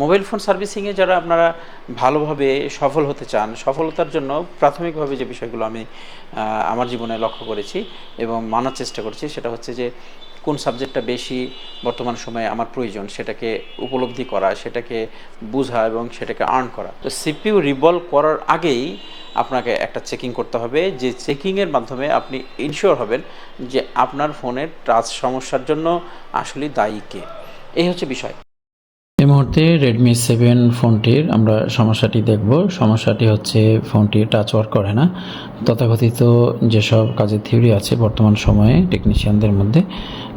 Mobile phone সার্ভিসিংয়ে যারা আপনারা ভালোভাবে সফল হতে চান, সফলতার জন্য প্রাথমিকভাবে যে বিষয়গুলো আমি আমার জীবনে লক্ষ্য করেছি এবং মানার চেষ্টা করছি সেটা হচ্ছে যে কোন সাবজেক্টটা বেশি বর্তমান সময়ে আমার প্রয়োজন সেটাকে উপলব্ধি করা, সেটাকে বোঝা এবং সেটাকে আর্ন করা। তো সিপিইউ রিভলভ করার আগেই আপনাকে একটা চেকিং করতে হবে যে চেকিংয়ের মাধ্যমে আপনি ইনশিওর হবেন যে আপনার ফোনের টাচ সমস্যার জন্য আসলে দায়ী কে। এই হচ্ছে বিষয়। এই মুহূর্তে রেডমি সেভেন ফোনটির আমরা সমস্যাটি দেখব। সমস্যাটি হচ্ছে ফোনটি টাচ ওয়ার্ক করে না। তথাকথিত যেসব কাজের থিওরি আছে বর্তমান সময়ে টেকনিশিয়ানদের মধ্যে,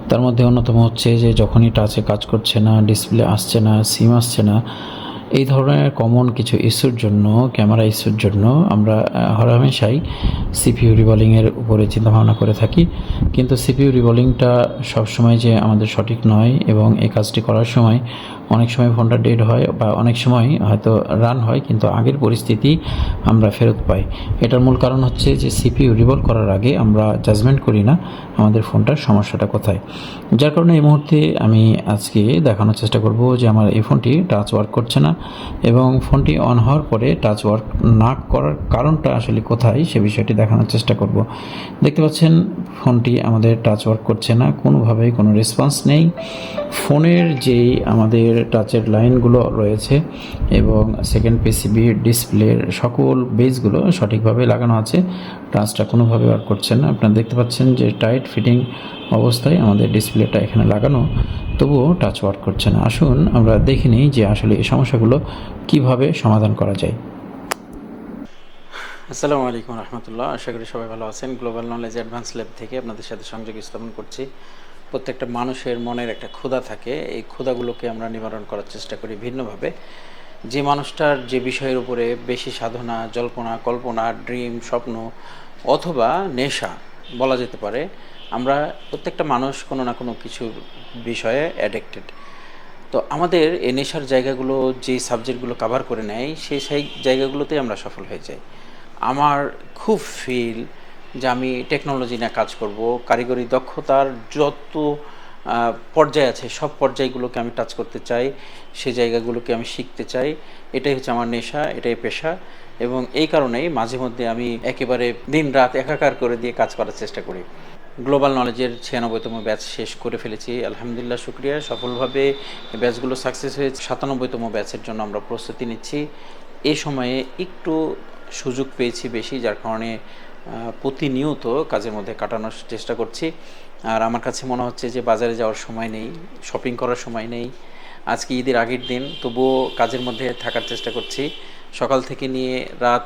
তার মধ্যে অন্যতম হচ্ছে যে যখনই টাচে কাজ করছে না ডিসপ্লে আসছে না সিম আসছে না এই ধরনের কমন কিছু ইস্যুর জন্য ক্যামেরা ইস্যুর জন্য আমরা হরহামেশাই সিপিইউ রিভলিংয়ের উপরে চিন্তাভাবনা করে থাকি। কিন্তু সিপিইউ রিভলিংটা সবসময় যে আমাদের সঠিক নয় এবং এই কাজটি করার সময় অনেক সময় ফোনটা ডেড হয় বা অনেক সময় হয়তো রান হয়, কিন্তু আগের পরিস্থিতি আমরা ফেরত পাই। এটার মূল কারণ হচ্ছে যে সিপিইউ রিভলভ করার আগে আমরা জাজমেন্ট করি না আমাদের ফোনটার সমস্যাটা কোথায়। যার কারণে এই মুহূর্তে আমি আজকে দেখানোর চেষ্টা করব যে আমার এই ফোনটি টাচ ওয়ার্ক করছে না। এবং ফোনটি অন হওয়ার পরে টাচ ওয়ার্ক না করার কারণটা আসলে কোথায় সে বিষয়টি দেখানোর চেষ্টা করব। দেখতে পাচ্ছেন, ফোনটি আমাদের টাচ ওয়ার্ক করছে না, কোনোভাবেই কোনো রেসপন্স নেই। ফোনের যেই আমাদের টাচের লাইনগুলো রয়েছে এবং সেকেন্ড পিসিবি ডিসপ্লের সকল বেসগুলো সঠিকভাবে লাগানো আছে টাচটা কোনোভাবে ওয়ার্ক করছে না। আপনারা দেখতে পাচ্ছেন যে টাইট ফিটিং অবস্থায় আমাদের ডিসপ্লেটা এখানে লাগানো। তবুও টাচ ওয়ার্ক করছে না। আসুন, আমরা দেখে নিই যে আসলে এই সমস্যাগুলো কীভাবে সমাধান করা যায়। আসসালামু আলাইকুম রহমতুল্লাহ। আশা করি সবাই ভালো আছেন। গ্লোবাল নলেজ অ্যাডভান্স ল্যাব থেকে আপনাদের সাথে সংযোগ স্থাপন করছি। প্রত্যেকটা মানুষের মনের একটা ক্ষুধা থাকে। এই ক্ষুধাগুলোকে আমরা নিবারণ করার চেষ্টা করি ভিন্নভাবে। যে মানুষটার যে বিষয়ের উপরে বেশি সাধনা, জল্পনা, কল্পনা ড্রিম স্বপ্ন অথবা নেশা বলা যেতে পারে, আমরা প্রত্যেকটা মানুষ কোনো না কোনো কিছু বিষয়ে অ্যাডিক্টেড তো আমাদের এই নেশার জায়গাগুলো যে সাবজেক্টগুলো কভার করে নেয় সেই সেই জায়গাগুলোতেই আমরা সফল হয়ে যাই। আমার খুব ফিল যে আমি টেকনোলজি নিয়ে কাজ করব, কারিগরি দক্ষতার যত পর্যায় আছে, সব পর্যায়গুলোকে আমি টাচ করতে চাই, সে জায়গাগুলোকে আমি শিখতে চাই। এটাই হচ্ছে আমার নেশা, এটাই পেশা। এবং এই কারণেই মাঝে মধ্যে আমি একেবারে দিন রাত একাকার করে দিয়ে কাজ করার চেষ্টা করি। গ্লোবাল নলেজের ছিয়ানব্বইতম ব্যাচ শেষ করে ফেলেছি। আলহামদুলিল্লাহ, শুক্রিয়া। সফলভাবে ব্যাচগুলো সাকসেস হয়েছে। সাতানব্বইতম ব্যাচের জন্য আমরা প্রস্তুতি নিচ্ছি। এ সময়ে একটু সুযোগ পেয়েছি বেশি, যার কারণে প্রতিনিয়ত কাজের মধ্যে কাটানোর চেষ্টা করছি। আর আমার কাছে মনে হচ্ছে যে বাজারে যাওয়ার সময় নেই শপিং করার সময় নেই। আজকে ঈদের আগের দিন, তবুও কাজের মধ্যে থাকার চেষ্টা করছি। সকাল থেকে নিয়ে রাত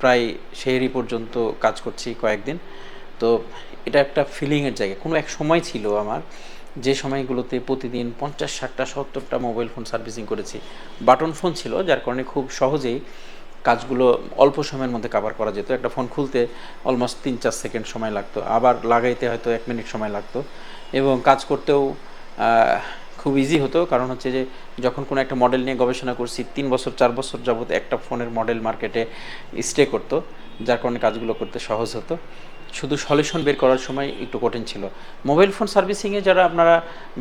প্রায় সেহরি পর্যন্ত কাজ করছি কয়েকদিন। তো এটা একটা ফিলিংয়ের জায়গা। কোনো এক সময় ছিল আমার, যে সময়গুলোতে প্রতিদিন পঞ্চাশ, ষাটটা, সত্তরটা মোবাইল ফোন সার্ভিসিং করেছি। বাটন ফোন ছিল, যার কারণে খুব সহজেই কাজগুলো অল্প সময়ের মধ্যে কভার করা যেত। একটা ফোন খুলতে অলমোস্ট তিন, চার সেকেন্ড সময় লাগতো। আবার লাগাইতে হয়তো এক মিনিট সময় লাগতো। এবং কাজ করতেও খুব ইজি হতো। কারণ হচ্ছে যে, যখন কোনো একটা মডেল নিয়ে গবেষণা করছি, তিন বছর, চার বছর যাবত একটা ফোনের মডেল মার্কেটে স্টে করতো, যার কারণে কাজগুলো করতে সহজ হতো। শুধু সলিউশন বের করার সময় একটু কঠিন ছিল। মোবাইল ফোন সার্ভিসিংয়ে যারা আপনারা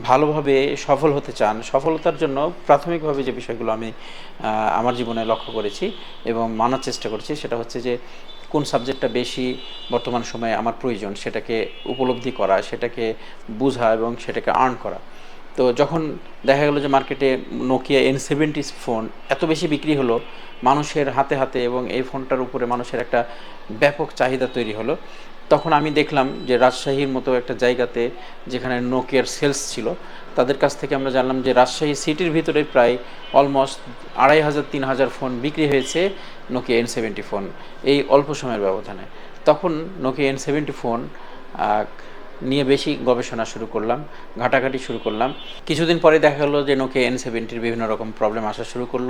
ভালোভাবে সফল হতে চান, সফলতার জন্য প্রাথমিকভাবে যে বিষয়গুলো আমি আমার জীবনে লক্ষ্য করেছি এবং মানার চেষ্টা করছি, সেটা হচ্ছে যে কোন সাবজেক্টটা বেশি বর্তমান সময়ে আমার প্রয়োজন, সেটাকে উপলব্ধি করা, সেটাকে বোঝা এবং সেটাকে আর্ন করা। তো যখন দেখা গেলো যে মার্কেটে নোকিয়া এন সেভেন্টি ফোন এত বেশি বিক্রি হলো, মানুষের হাতে হাতে এবং এই ফোনটার উপরে মানুষের একটা ব্যাপক চাহিদা তৈরি হলো তখন আমি দেখলাম যে রাজশাহীর মতো একটা জায়গাতে যেখানে নোকিয়ার সেলস ছিল, তাদের কাছ থেকে আমরা জানলাম যে রাজশাহী সিটির ভিতরে প্রায় অলমোস্ট আড়াই হাজার, তিন হাজার ফোন বিক্রি হয়েছে নোকিয়া এন সেভেন্টি ফোন এই অল্প সময়ের ব্যবধানে। তখন নোকিয়া এন সেভেন্টি ফোন নিয়ে বেশি গবেষণা শুরু করলাম, ঘাটাঘাটি শুরু করলাম। কিছুদিন পরে দেখা গেলো যে নোকে এন সেভেন্টির বিভিন্ন রকম প্রবলেম আসা শুরু করল।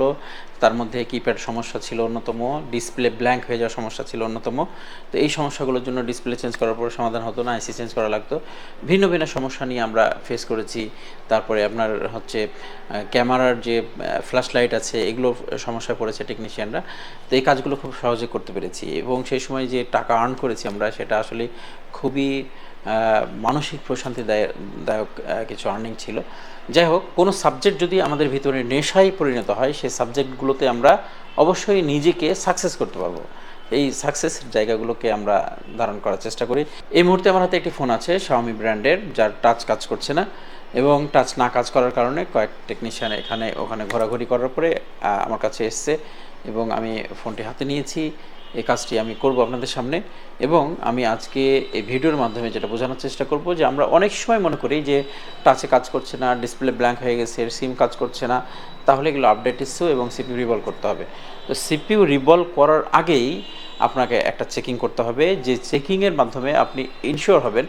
তার মধ্যে কিপ্যাড সমস্যা ছিল অন্যতম ডিসপ্লে ব্ল্যাঙ্ক হয়ে যাওয়ার সমস্যা ছিল অন্যতম। তো এই সমস্যাগুলোর জন্য ডিসপ্লে চেঞ্জ করার পর সমাধান হতো না আইসি চেঞ্জ করা লাগতো। ভিন্ন ভিন্ন সমস্যা নিয়ে আমরা ফেস করেছি। তারপরে আপনার হচ্ছে ক্যামেরার যে ফ্ল্যাশ লাইট আছে, এগুলো সমস্যায় পড়েছে টেকনিশিয়ানরা তো এই কাজগুলো খুব সহজে করতে পেরেছি। এবং সেই সময় যে টাকা আর্ন করেছি আমরা, সেটা আসলে খুবই মানসিক প্রশান্তি দায়- দায়ক কিছু আর্নিং ছিল। যাই হোক, কোনো সাবজেক্ট যদি আমাদের ভিতরে নেশায় পরিণত হয়, সেই সাবজেক্টগুলোতে আমরা অবশ্যই নিজেকে সাকসেস করতে পারব। এই সাকসেসের জায়গাগুলোকে আমরা ধারণ করার চেষ্টা করি। এই মুহূর্তে আমার হাতে একটি ফোন আছে শাওমি ব্র্যান্ডের যার টাচ কাজ করছে না এবং টাচ না কাজ করার কারণে কয়েক টেকনিশিয়ান এখানে, ওখানে ঘোরাঘুরি করার পরে আমার কাছে এসছে। এবং আমি ফোনটি হাতে নিয়েছি। এই কাজটি আমি করব আপনাদের সামনে এবং আমি আজকে এই ভিডিওর মাধ্যমে যেটা বোঝানোর চেষ্টা করব যে আমরা অনেক সময় মনে করি যে টাচে কাজ করছে না, ডিসপ্লে ব্ল্যাঙ্ক হয়ে গেছে, সিম কাজ করছে না, তাহলে এগুলো আপডেট ইস্যু এবং সিপিউ রিভলভ করতে হবে। তো সিপিউ রিভলভ করার আগেই আপনাকে একটা চেকিং করতে হবে। যে চেকিংয়ের মাধ্যমে আপনি ইনশিওর হবেন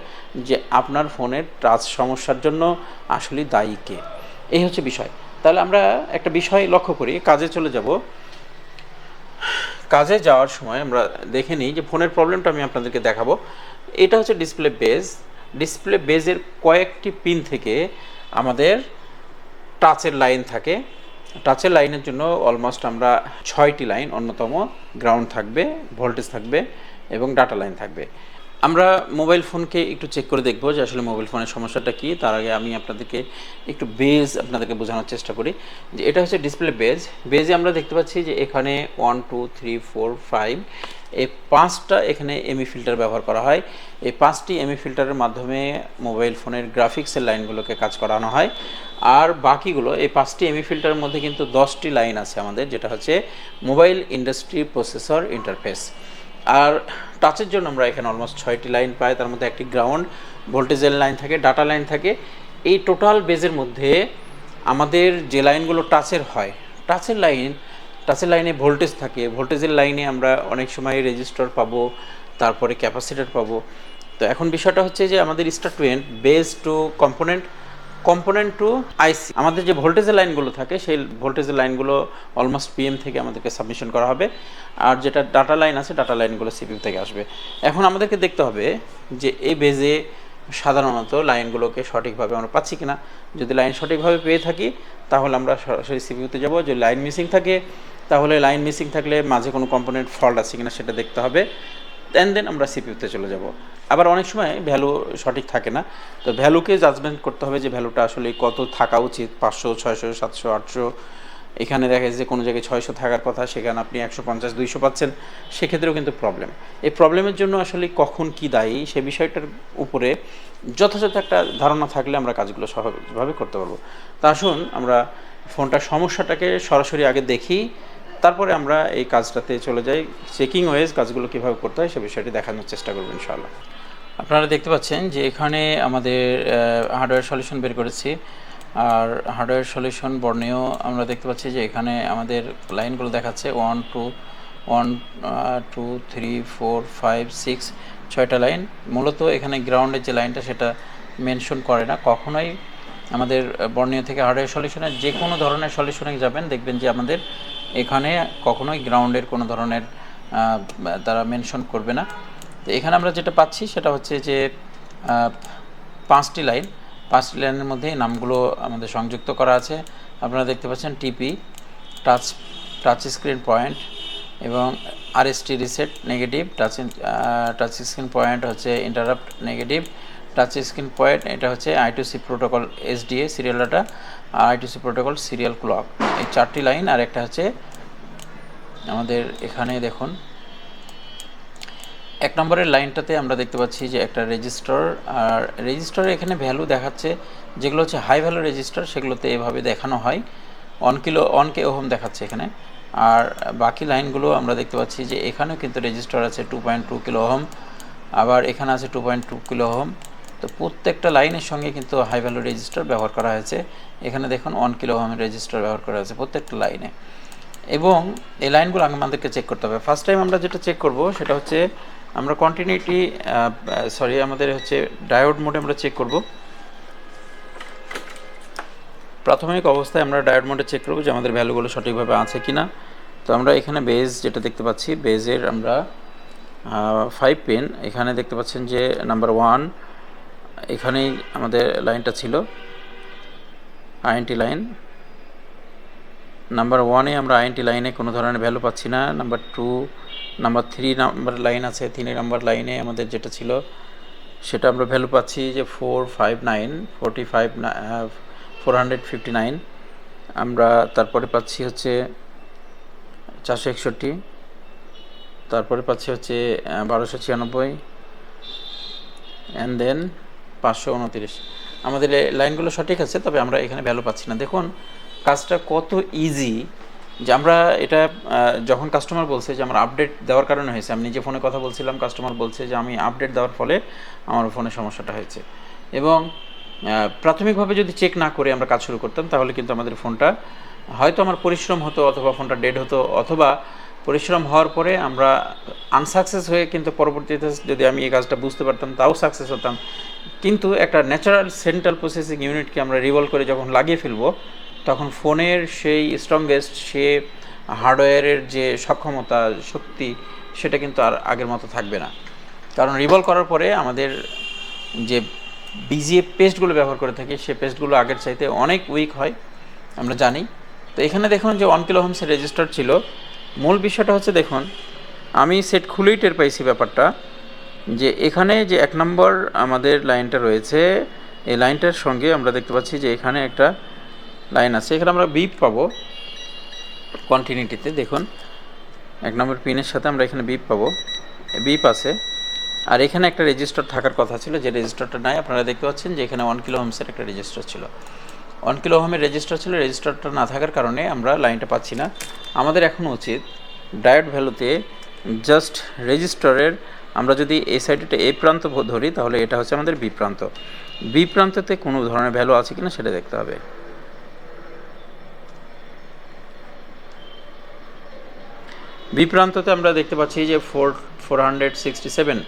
যে আপনার ফোনের টাচ সমস্যার জন্য আসলে দায়ী কে। এই হচ্ছে বিষয়। তাহলে আমরা একটা বিষয় লক্ষ্য করি, কাজে চলে যাব। কাজে যাওয়ার সময় আমরা দেখে নিই যে ফোনের প্রবলেমটা আমি আপনাদেরকে দেখাবো। এটা হচ্ছে ডিসপ্লে বেজ ডিসপ্লে বেজের কয়েকটি পিন থেকে আমাদের টাচের লাইন থাকে। টাচের লাইনের জন্য অলমোস্ট আমরা ছয়টি লাইন অন্যতম গ্রাউন্ড থাকবে ভোল্টেজ থাকবে এবং ডাটা লাইন থাকবে। আমরা মোবাইল ফোনকে একটু চেক করে দেখব যে আসলে মোবাইল ফোনের সমস্যাটা কী। তার আগে আমি আপনাদেরকে একটু বেজ আপনাদেরকে বোঝানোর চেষ্টা করি। যে এটা হচ্ছে ডিসপ্লে বেজ বেজে আমরা দেখতে পাচ্ছি যে এখানে one two three four five এই পাঁচটা এখানে এমি ফিল্টার ব্যবহার করা হয়। এই পাঁচটি এমি ফিল্টারের মাধ্যমে মোবাইল ফোনের গ্রাফিক্সের লাইনগুলোকে কাজ করানো হয়। আর বাকিগুলো, এই পাঁচটি এমি ফিল্টারের মধ্যে কিন্তু দশটি লাইন আছে আমাদের, যেটা হচ্ছে মোবাইল ইন্ডাস্ট্রি প্রসেসর ইন্টারফেস আর টাচের জন্য আমরা এখানে অলমোস্ট ছয়টি লাইন পাই। তার মধ্যে একটি গ্রাউন্ড ভোল্টেজের লাইন থাকে ডাটা লাইন থাকে। এই টোটাল বেজের মধ্যে আমাদের যে লাইনগুলো টাচের হয় টাচের লাইন টাচের লাইনে ভোল্টেজ থাকে। ভোল্টেজের লাইনে আমরা অনেক সময় রেজিস্টার পাবো, তারপরে ক্যাপাসিটার পাবো। তো এখন বিষয়টা হচ্ছে যে আমাদের star to base to component component to IC. আমাদের যে ভোল্টেজের লাইনগুলো থাকে, সেই ভোল্টেজের লাইনগুলো অলমোস্ট পিএম থেকে আমাদেরকে সাবমিশন করা হবে। আর যেটা ডাটা লাইন আছে, ডাটা লাইনগুলো সিপিইউ থেকে আসবে। এখন আমাদেরকে দেখতে হবে যে এই বেজে সাধারণত লাইনগুলোকে সঠিকভাবে আমরা পাচ্ছি কিনা। যদি লাইন সঠিকভাবে পেয়ে থাকি, তাহলে আমরা সরাসরি সিপিউতে যাব। যদি লাইন মিসিং থাকে, তাহলে লাইন মিসিং থাকলে মাঝে কোনো কম্পোনেন্ট ফল্ট আছে কিনা সেটা দেখতে হবে। দেন দেন আমরা সিপিইউতে চলে যাব। আবার অনেক সময় ভ্যালু সঠিক থাকে না। তো ভ্যালুকে জাজমেন্ট করতে হবে যে ভ্যালুটা আসলে কত থাকা উচিত, পাঁচশো, ছয়শো, সাতশো, আটশো। এখানে দেখা যে কোনো জায়গায় ছয়শো থাকার কথা, সেখানে আপনি একশো পঞ্চাশ, দুইশো পাচ্ছেন। সেক্ষেত্রেও কিন্তু প্রবলেম এই প্রবলেমের জন্য আসলে কখন কি দায়ী, সে বিষয়টার উপরে যথাযথ একটা ধারণা থাকলে আমরা কাজগুলো সহজভাবে করতে পারব। তা আসুন, আমরা ফোনটার সমস্যাটাকে সরাসরি আগে দেখি। তারপরে আমরা এই কাজটাতে চলে যাই। চেকিং ওয়েজ কাজগুলো কীভাবে করতে হয় সে বিষয়টি দেখানোর চেষ্টা করব ইনশাআল্লাহ। আপনারা দেখতে পাচ্ছেন যে এখানে আমাদের হার্ডওয়্যার সলিউশন বের করেছি। আর হার্ডওয়্যার সলিউশন বর্ণেও আমরা দেখতে পাচ্ছি যে এখানে আমাদের লাইনগুলো দেখাচ্ছে। One two one two three four five six ছয়টা লাইন মূলত এখানে গ্রাউন্ডের যে লাইনটা সেটা মেনশন করে না। কখনোই আমাদের বর্ণীয় থেকে হার্ডওয়্যার সলিউশনের যে কোনো ধরনের সলিউশনে যাবেন, দেখবেন যে আমাদের এখানে কখনোই গ্রাউন্ডের কোনো ধরনের তারা মেনশন করবে না। তো এখানে আমরা যেটা পাচ্ছি সেটা হচ্ছে যে পাঁচটি লাইন। পাঁচটি লাইনের মধ্যে নামগুলো আমাদের সংযুক্ত করা আছে। আপনারা দেখতে পাচ্ছেন TP, touch touch screen point এবং আর RST reset negative. Touch touch screen point হচ্ছে interrupt negative. Touch screen point, এটা হচ্ছে I2C protocol SDA serial data. আর আইটুসি প্রোটোকল সিরিয়াল ক্লক। এই চারটি লাইন, আর একটা হচ্ছে আমাদের এখানে দেখুন। এক নম্বরের লাইনটাতে আমরা দেখতে পাচ্ছি যে একটা রেজিস্টার, আর রেজিস্টারে এখানে ভ্যালু দেখাচ্ছে যেগুলো হচ্ছে হাই ভ্যালু রেজিস্টার, সেগুলোতে এভাবে দেখানো হয়। One kilo, one K ohm দেখাচ্ছে এখানে। আর বাকি লাইনগুলো আমরা দেখতে পাচ্ছি যে এখানেও কিন্তু রেজিস্টার আছে two point two kilo ohm, আবার এখানে আছে two point two kilo ohm. তো প্রত্যেকটা লাইনের সঙ্গে কিন্তু হাই ভ্যালু রেজিস্টার ব্যবহার করা হয়েছে। এখানে দেখুন ওয়ান কিলো ওহমের রেজিস্টার ব্যবহার করা হয়েছে প্রত্যেকটা লাইনে। এবং এই লাইনগুলো আমাদেরকে চেক করতে হবে। ফার্স্ট টাইম আমরা যেটা চেক করব, সেটা হচ্ছে আমরা কন্টিনিউটি সরি আমাদের হচ্ছে ডায়োড মোডে আমরা চেক করব। প্রাথমিক অবস্থায় আমরা ডায়োড মোডে চেক করব যে আমাদের ভ্যালুগুলো সঠিকভাবে আছে কি না তো আমরা এখানে বেজ যেটা দেখতে পাচ্ছি বেজের আমরা ফাইভ পেন এখানে দেখতে পাচ্ছেন যে নাম্বার ওয়ান এখানেই আমাদের লাইনটা ছিল। আইএনটি লাইন নাম্বার ওয়ানে আমরা আইএনটি লাইনে কোনো ধরনের ভ্যালু পাচ্ছি না। Number two number three number line আছে। তিন নাম্বার লাইনে আমাদের যেটা ছিল, সেটা আমরা ভ্যালু পাচ্ছি যে four five nine forty five four hundred fifty nine আমরা তারপরে পাচ্ছি হচ্ছে চারশো একষট্টি। তারপরে পাচ্ছি হচ্ছে বারোশো ছিয়ানব্বই। অ্যান্ড দেন পাঁচশো উনতিরিশ। আমাদের লাইনগুলো সঠিক আছে, তবে আমরা এখানে ভ্যালু পাচ্ছি না। দেখুন, কাজটা কত ইজি যে আমরা এটা যখন কাস্টমার বলছে যে আমার আপডেট দেওয়ার কারণে হয়েছে, আমি নিজে ফোনে কথা বলছিলাম কাস্টমার বলছে যে আমি আপডেট দেওয়ার ফলে আমার ফোনে সমস্যাটা হয়েছে। এবং প্রাথমিকভাবে যদি চেক না করে আমরা কাজ শুরু করতাম, তাহলে কিন্তু আমাদের ফোনটা হয়তো আমার পরিশ্রম হতো অথবা ফোনটা ডেড হতো, অথবা পরিশ্রম হওয়ার পরে আমরা আনসাকসেস হয়ে কিন্তু পরবর্তীতে যদি আমি এই কাজটা বুঝতে পারতাম, তাও সাকসেস হতাম। কিন্তু একটা ন্যাচারাল সেন্ট্রাল প্রসেসিং ইউনিটকে আমরা রিভলভ করে যখন লাগিয়ে ফেলব, তখন ফোনের সেই স্ট্রংগেস্ট সে হার্ডওয়্যারের যে সক্ষমতা, শক্তি, সেটা কিন্তু আর আগের মতো থাকবে না। কারণ রিভলভ করার পরে আমাদের যে বিজিএ পেস্টগুলো ব্যবহার করে থাকি, সে পেস্টগুলো আগের চাইতে অনেক উইক হয়, আমরা জানি। তো এখানে দেখুন যে ওয়ান কিলো হোমসের রেজিস্টার ছিল মূল বিষয়টা হচ্ছে দেখুন, আমি সেট খুলেই টের পাইছি ব্যাপারটা যে এখানে যে এক নম্বর আমাদের লাইনটা রয়েছে, এই লাইনটার সঙ্গে আমরা দেখতে পাচ্ছি যে এখানে একটা লাইন আছে। এখানে আমরা বিপ পাবো কন্টিনিউটিতে দেখুন, এক নম্বর পিনের সাথে আমরা এখানে বিপ পাবো। বিপ আছে। আর এখানে একটা রেজিস্টার থাকার কথা ছিল, যে রেজিস্টারটা নাই, আপনারা দেখতে পাচ্ছেন যে এখানে ওয়ান কিলো হোমসের একটা রেজিস্টার ছিল। ওয়ান কিলো হোমের রেজিস্টার ছিল রেজিস্টারটা না থাকার কারণে আমরা লাইনটা পাচ্ছি না। আমাদের এখন উচিত ডায়োড ভ্যালুতে জাস্ট রেজিস্টারের আমরা যদি এই সাইডটা এ প্রান্ত ধরি, তাহলে এটা হচ্ছে আমাদের বি প্রান্ত। বি প্রান্ততে কোনো ধরনের ভ্যালু আছে কিনা সেটা দেখতে হবে। বি প্রান্ততে আমরা দেখতে পাচ্ছি যে four four hundred sixty seven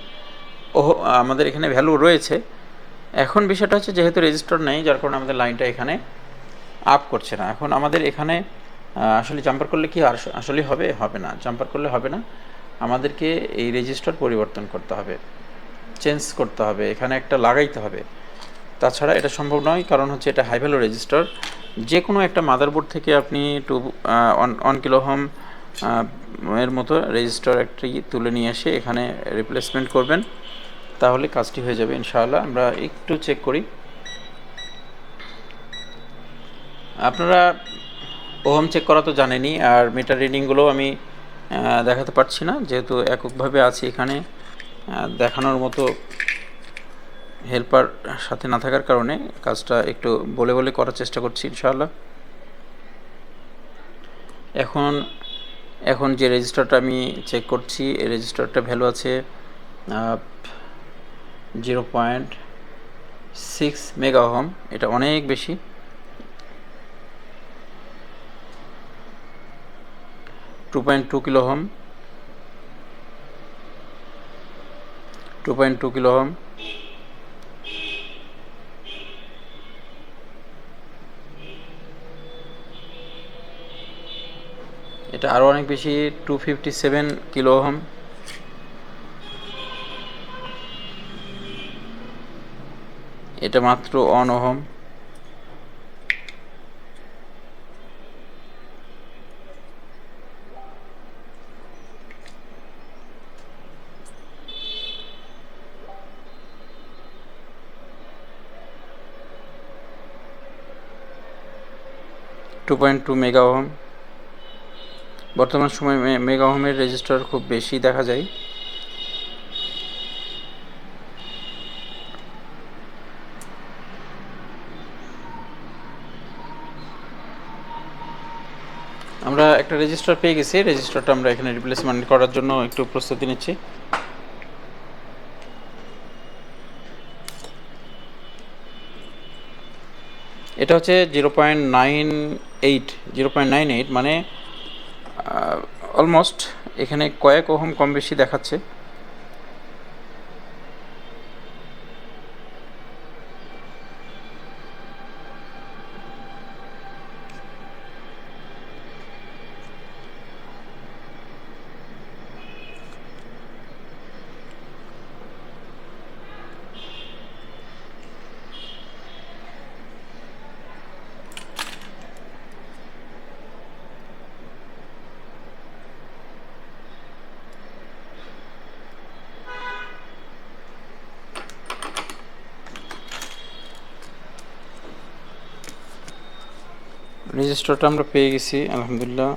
ও আমাদের এখানে ভ্যালু রয়েছে। এখন বিষয়টা হচ্ছে যেহেতু রেজিস্টার নেই, যার কারণে আমাদের লাইনটা এখানে আপ করছে না। এখন আমাদের এখানে আসলে জাম্পার করলে কি আসলে হবে? হবে না। জাম্পার করলে হবে না। আমাদেরকে এই রেজিস্টার পরিবর্তন করতে হবে। চেঞ্জ করতে হবে। এখানে একটা লাগাইতে হবে। তাছাড়া এটা সম্ভব নয়, কারণ হচ্ছে এটা হাই ভ্যালু রেজিস্টার যে কোনো একটা মাদারবোর্ড থেকে আপনি টু অন কিলো হোম এর মতো রেজিস্টার একটি তুলে নিয়ে এসে এখানে রিপ্লেসমেন্ট করবেন। তাহলে কাজটি হয়ে যাবে ইনশাআল্লাহ। আমরা একটু চেক করি। আপনারা ওহম চেক করা তো জানেনই, আর মিটার রিডিংগুলো আমি দেখাতে পারছি না। যেহেতু এককভাবে আছি এখানে দেখানোর মতো হেল্পার সাথে না থাকার কারণে কাজটা একটু বলে বলে করার চেষ্টা করছি ইনশাআল্লাহ। এখন এখন যে রেজিস্টারটা আমি চেক করছি, এই রেজিস্টারটা ভ্যালু আছে zero point six mega ohm এটা অনেক বেশি। Two point two kilo ohm two point two kilo ohm এটা আরও অনেক বেশি, টু ফিফটি সেভেন কিলো এটা মাত্র one ohm. Two point two mega ohm বর্তমান সময়ে মেগা হোমের রেজিস্টার খুব বেশি দেখা যায় আমরা একটা রেজিস্টার পেয়ে গেছি। রেজিস্টারটা আমরা এখানে রিপ্লেসমেন্ট করার জন্য একটু প্রস্তুতি নিচ্ছি। এটা হচ্ছে zero point nine eight zero point nine eight মানে অলমোস্ট এখানে কয়েক ওহম কম বেশি দেখাচ্ছে। রেজিস্টারটা আমরা পেয়ে গেছি আলহামদুলিল্লাহ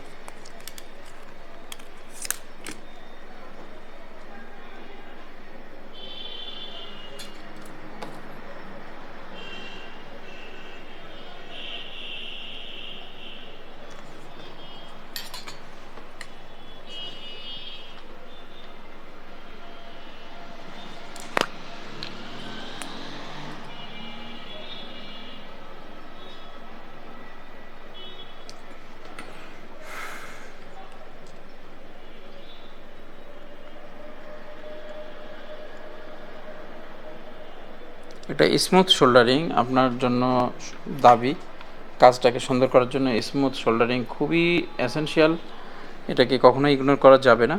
এটা স্মুথ শোল্ডারিং আপনার জন্য দাবি। কাজটাকে সুন্দর করার জন্য স্মুথ শোল্ডারিং খুবই এসেনশিয়াল এটাকে কখনোই ইগনোর করা যাবে না।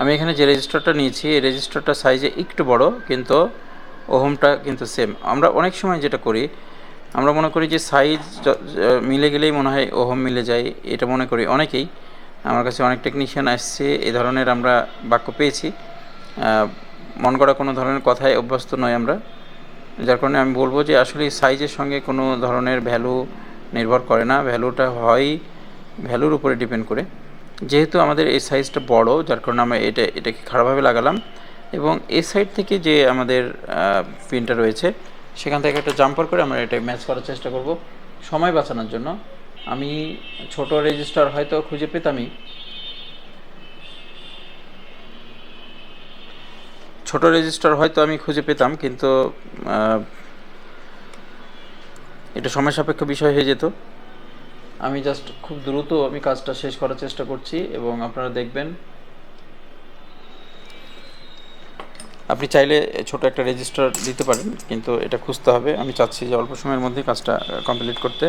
আমি এখানে যে রেজিস্টারটা নিয়েছি, এই রেজিস্টারটা সাইজে একটু বড়, কিন্তু ওহমটা কিন্তু সেম আমরা অনেক সময় যেটা করি, আমরা মনে করি যে সাইজ মিলে গেলেই মনে হয় ওহম মিলে যায়, এটা মনে করি অনেকেই। আমার কাছে অনেক টেকনিশিয়ান আসছে এই ধরনের আমরা বাক্য পেয়েছি। মন করা কোনো ধরনের কথায় অভ্যস্ত নয় আমরা। যার কারণে আমি বলব যে আসলে সাইজের সঙ্গে কোনো ধরনের ভ্যালু নির্ভর করে না। ভ্যালুটা হয় ভ্যালুর উপরে ডিপেন্ড করে। যেহেতু আমাদের এই সাইজটা বড়, যার কারণে আমরা এটা, এটাকে খারাপভাবে লাগালাম। এবং এই সাইড থেকে যে আমাদের পিনটা রয়েছে, সেখান থেকে একটা জাম্পার করে আমরা এটা ম্যাচ করার চেষ্টা করব। সময় বাঁচানোর জন্য। আমি ছোট রেজিস্টার হয়তো খুঁজে পেতামই। ছোট রেজিস্টার হয়তো আমি খুঁজে পেতাম, কিন্তু এটা সময় সাপেক্ষ বিষয় হয়ে যেত। আমি জাস্ট খুব দ্রুত আমি কাজটা শেষ করার চেষ্টা করছি এবং আপনারা দেখবেন। আপনি চাইলে ছোট একটা রেজিস্টার দিতে পারেন, কিন্তু এটা খুঁজতে হবে। আমি চাচ্ছি যে অল্প সময়ের মধ্যে কাজটা কমপ্লিট করতে।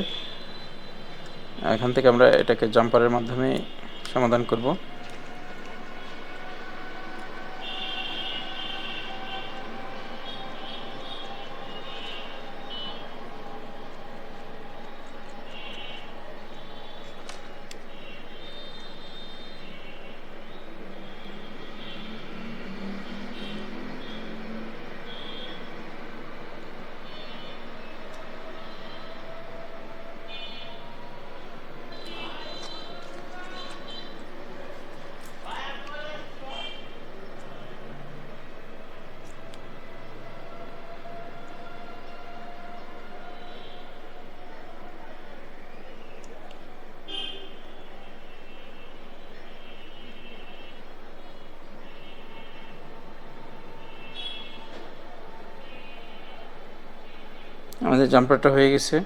এখান থেকে আমরা এটাকে জাম্পারের মাধ্যমে সমাধান করব। আমাদের জাম্পারটা হয়ে গেছে।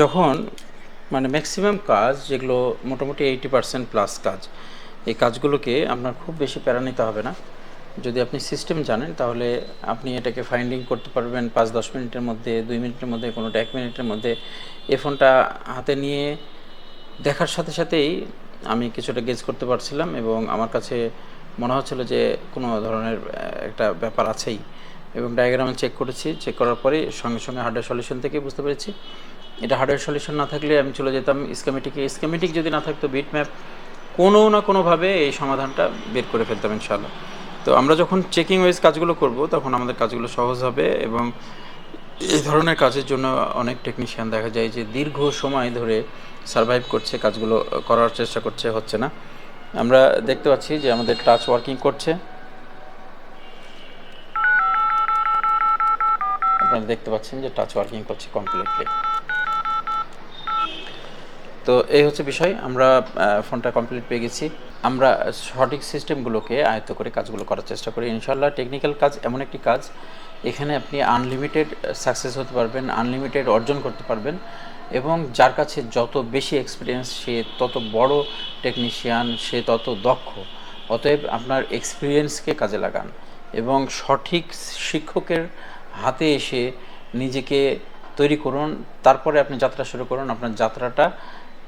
যখন মানে ম্যাক্সিমাম কাজ যেগুলো মোটামুটি এইটি পার্সেন্ট প্লাস কাজ, এই কাজগুলোকে আপনার খুব বেশি প্যারা নিতে হবে না। যদি আপনি সিস্টেম জানেন, তাহলে আপনি এটাকে ফাইন্ডিং করতে পারবেন পাঁচ, দশ মিনিটের মধ্যে, দুই মিনিটের মধ্যে কোনোটা এক মিনিটের মধ্যে। এ ফোনটা হাতে নিয়ে দেখার সাথে সাথেই আমি কিছুটা গেজ করতে পারছিলাম এবং আমার কাছে মনে হচ্ছিল যে কোনো ধরনের একটা ব্যাপার আছেই। এবং ডায়াগ্রামে চেক করেছি চেক করার পরে সঙ্গে সঙ্গে হার্ডওয়্যার সলিউশন থেকে বুঝতে পেরেছি এটা হার্ডওয়্যার সলিউশন না থাকলে আমি চলে যেতাম স্কেমেটিকে স্কেমেটিক যদি না থাকতো বিট ম্যাপ কোনো না কোনোভাবে এই সমাধানটা বের করে ফেলতাম ইনশাল্লাহ তো আমরা যখন চেকিং ওয়াইজ কাজগুলো করব, তখন আমাদের কাজগুলো সহজ হবে এবং এই ধরনের কাজের জন্য অনেক টেকনিশিয়ান দেখা যায় যে দীর্ঘ সময় ধরে সার্ভাইভ করছে, কাজগুলো করার চেষ্টা করছে, হচ্ছে না। আমরা দেখতে পাচ্ছি যে আমাদের টাচ ওয়ার্কিং করছে। আপনারা দেখতে পাচ্ছেন যে টাচ ওয়ার্কিং করছে কমপ্লিটলি তো এই হচ্ছে বিষয়। আমরা ফোনটা কমপ্লিট পেয়ে গেছি। আমরা সঠিক সিস্টেমগুলোকে আয়ত্ত করে কাজগুলো করার চেষ্টা করি। ইনশাল্লাহ টেকনিক্যাল কাজ এমন একটি কাজ, এখানে আপনি আনলিমিটেড সাকসেস হতে পারবেন আনলিমিটেড অর্জন করতে পারবেন এবং যার কাছে যত বেশি এক্সপিরিয়েন্স সে তত বড় টেকনিশিয়ান সে তত দক্ষ। অতএব আপনার এক্সপিরিয়েন্সকে কাজে লাগান এবং সঠিক শিক্ষকের হাতে এসে নিজেকে তৈরি করুন। তারপরে আপনি যাত্রা শুরু করুন। আপনার যাত্রাটা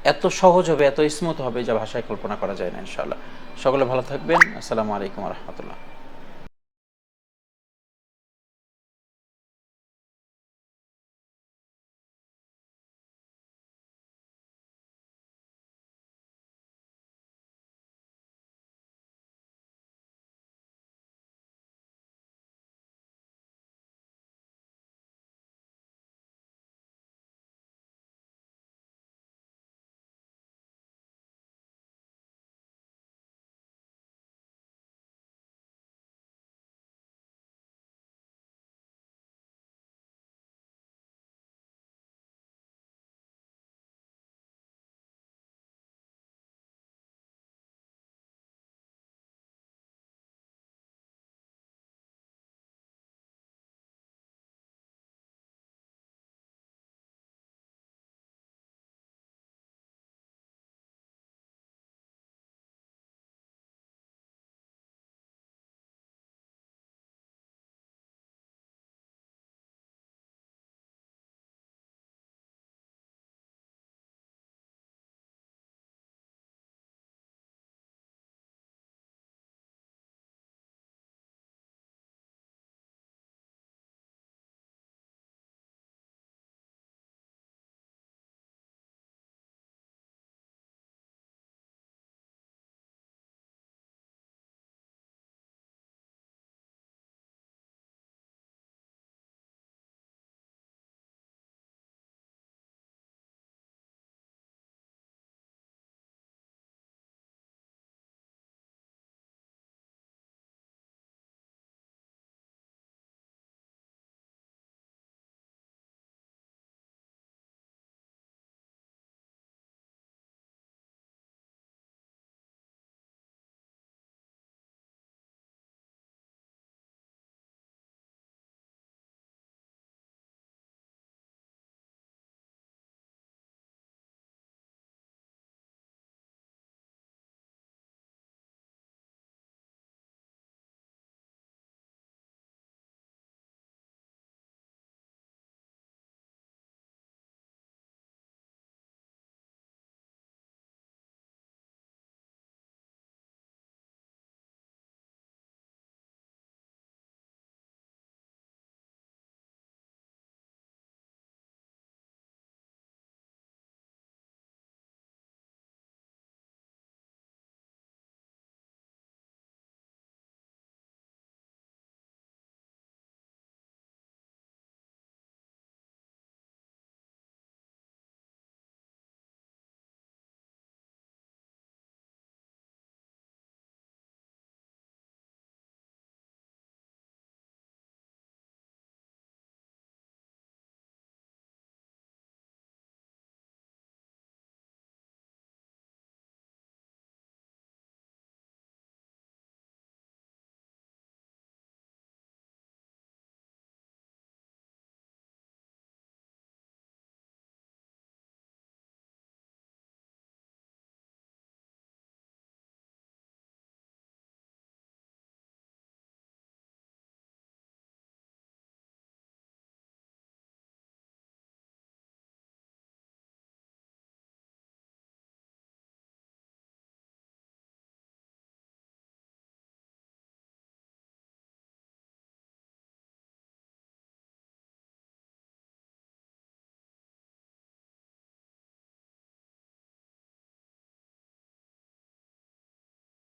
এত সহজ হবে, এত স্মুথ হবে যা ভাষায় কল্পনা করা যায় না, ইনশাআল্লাহ। সকলে ভালো থাকবেন। আসসালামু আলাইকুম রহমতুল্লাহ।